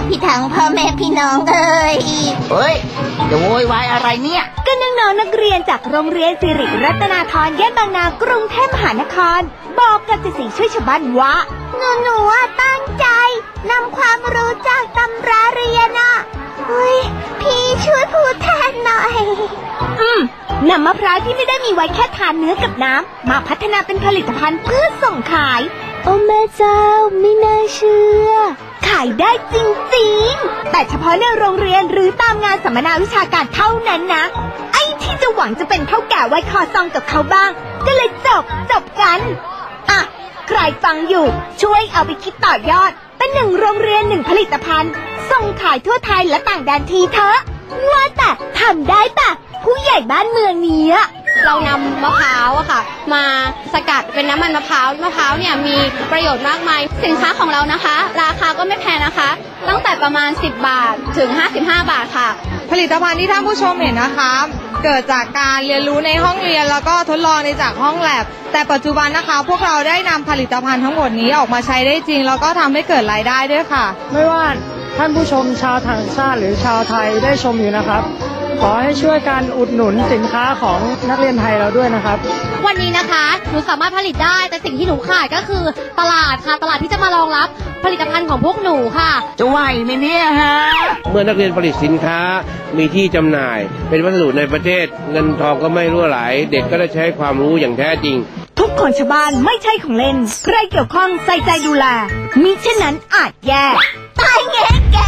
กพี่ถังพ่อแม่พี่น้องเอ้ยเฮ้ยจะโวยวายอะไรเนี่ยก็น้องๆนักเรียนจากโรงเรียนสิริรัตนาธรย่านบางนากรุงเทพมหานคร บอกกับจิตสีช่วยชาวบ้านว่าหนูหนูๆอะตั้งใจนำความรู้จากตำราเรียนอะเฮ้ยพี่ช่วยพูดแทนหน่อย อืมนำมะพร้าวที่ไม่ได้มีไว้แค่ทานเนื้อกับน้ำมาพัฒนาเป็นผลิตภัณฑ์เพื่อส่งขาย โอ้แม่เจ้าไม่น่าเชื่อ ขายได้จริงๆ แต่เฉพาะในโรงเรียนหรือตามงานสัมมนาวิชาการเท่านั้นนะ ไอ้ที่จะหวังจะเป็นเท่าแก่ไว้คอซองกับเขาบ้าง ก็เลยจบจบกัน อะ ใครฟังอยู่ ช่วยเอาไปคิดต่อยอด เป็นหนึ่งโรงเรียนหนึ่งผลิตภัณฑ์ ส่งขายทั่วไทยและต่างแดนทีเถอะว่าแต่ทำได้ปะผู้ใหญ่บ้านเมืองเนี้ย เรานำมะพร้าวอะค่ะ มาสกัดเป็นน้ำมันมะพร้าวมะพร้าวเนี่ยมีประโยชน์มากมาย สินค้าของเรานะคะ ราคาก็ไม่แพงนะคะ ตั้งแต่ประมาณ 10 บาทถึง 55 บาทค่ะ ผลิตภัณฑ์ที่ท่านผู้ชมเห็นนะคะ เกิดจากการเรียนรู้ในห้องเรียนแล้วก็ทดลองในจากห้องแลบแต่ปัจจุบันนะคะ พวกเราได้นำผลิตภัณฑ์ทั้งหมดนี้ออกมาใช้ได้จริง แล้วก็ทำให้เกิดรายได้ด้วยค่ะ ไม่ว่าท่านผู้ชมชาวต่างชาติหรือชาวไทยได้ชมอยู่นะครับ ขอให้ช่วยกันอุดหนุนสินค้าของนักเรียนไทยเราด้วยนะครับ วันนี้นะคะ หนูสามารถผลิตได้ แต่สิ่งที่หนูขาดก็คือตลาดค่ะ ตลาดที่จะมารองรับผลิตภัณฑ์ของพวกหนูค่ะ จะไหวไหมเนี่ยฮะ เมื่อนักเรียนผลิตสินค้ามีที่จำหน่าย เป็นวัสดุในประเทศ เงินทองก็ไม่รั่วไหล เด็กก็ได้ใช้ความรู้อย่างแท้จริง ทุกคนชาวบ้านไม่ใช่ของเล่น ใครเกี่ยวข้องใส่ใจดูแลมิเช่นนั้นอาจแย่ตายแงแก